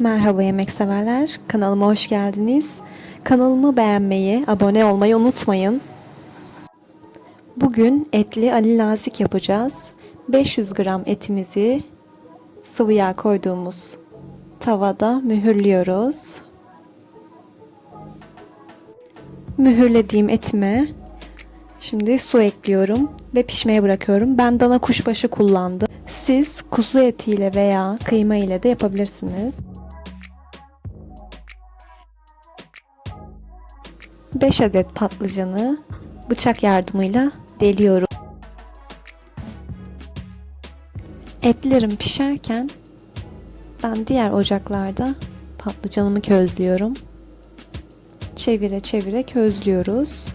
Merhaba yemek severler. Kanalıma hoş geldiniz. Kanalımı beğenmeyi, abone olmayı unutmayın. Bugün etli Ali Nazik yapacağız. 500 gram etimizi sıvı yağ koyduğumuz tavada mühürlüyoruz. Mühürlediğim etime şimdi su ekliyorum ve pişmeye bırakıyorum. Ben dana kuşbaşı kullandım. Siz kuzu etiyle veya kıyma ile de yapabilirsiniz. 5 adet patlıcanı bıçak yardımıyla deliyorum. Etlerim pişerken ben diğer ocaklarda patlıcanımı közlüyorum. Çevire çevire közlüyoruz.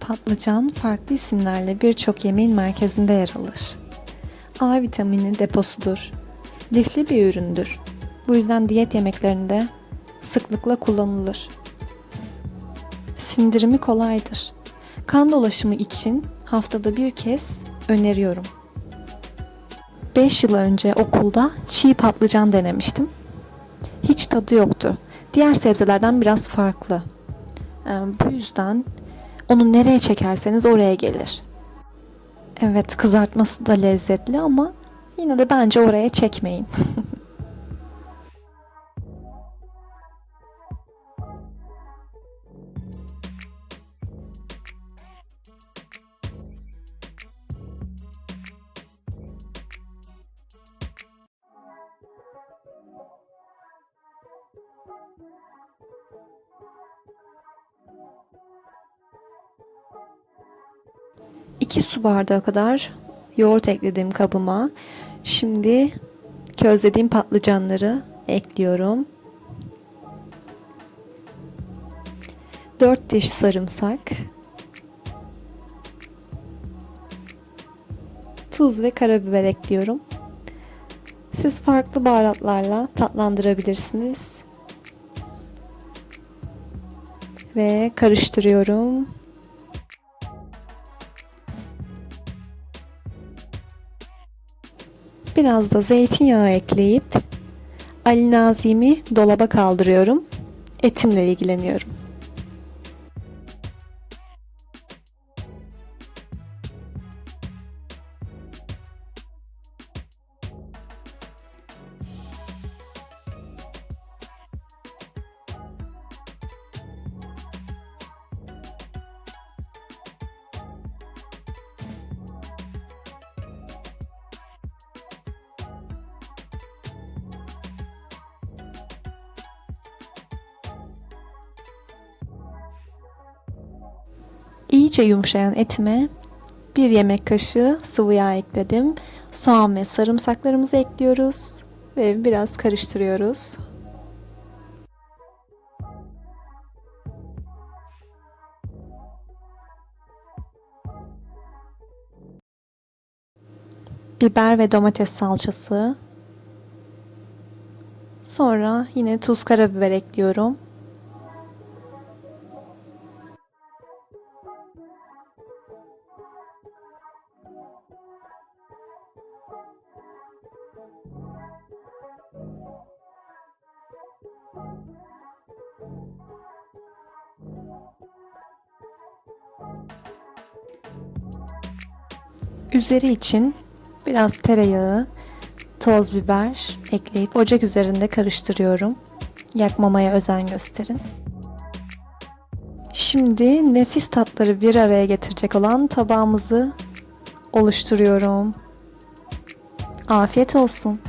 Patlıcan farklı isimlerle birçok yemeğin merkezinde yer alır. A vitamini deposudur. Lifli bir üründür. Bu yüzden diyet yemeklerinde sıklıkla kullanılır. Sindirimi kolaydır. Kan dolaşımı için haftada bir kez öneriyorum. 5 yıl önce okulda çiğ patlıcan denemiştim. Hiç tadı yoktu. Diğer sebzelerden biraz farklı. Ee, Bu yüzden onu nereye çekerseniz oraya gelir. Evet kızartması da lezzetli ama yine de bence oraya çekmeyin. İki su bardağı kadar yoğurt ekledim kabıma. Şimdi közlediğim patlıcanları ekliyorum. 4 diş sarımsak. Tuz ve karabiber ekliyorum. Siz farklı baharatlarla tatlandırabilirsiniz. Ve karıştırıyorum. Biraz da zeytinyağı ekleyip Ali Nazim'i dolaba kaldırıyorum. Etimle ilgileniyorum. İyice yumuşayan etime bir yemek kaşığı sıvı yağ ekledim. Soğan ve sarımsaklarımızı ekliyoruz ve biraz karıştırıyoruz. Biber ve domates salçası. Sonra yine tuz karabiber ekliyorum. Üzeri için biraz tereyağı, toz biber ekleyip ocak üzerinde karıştırıyorum. Yakmamaya özen gösterin. Şimdi nefis tatları bir araya getirecek olan tabağımızı oluşturuyorum. Afiyet olsun.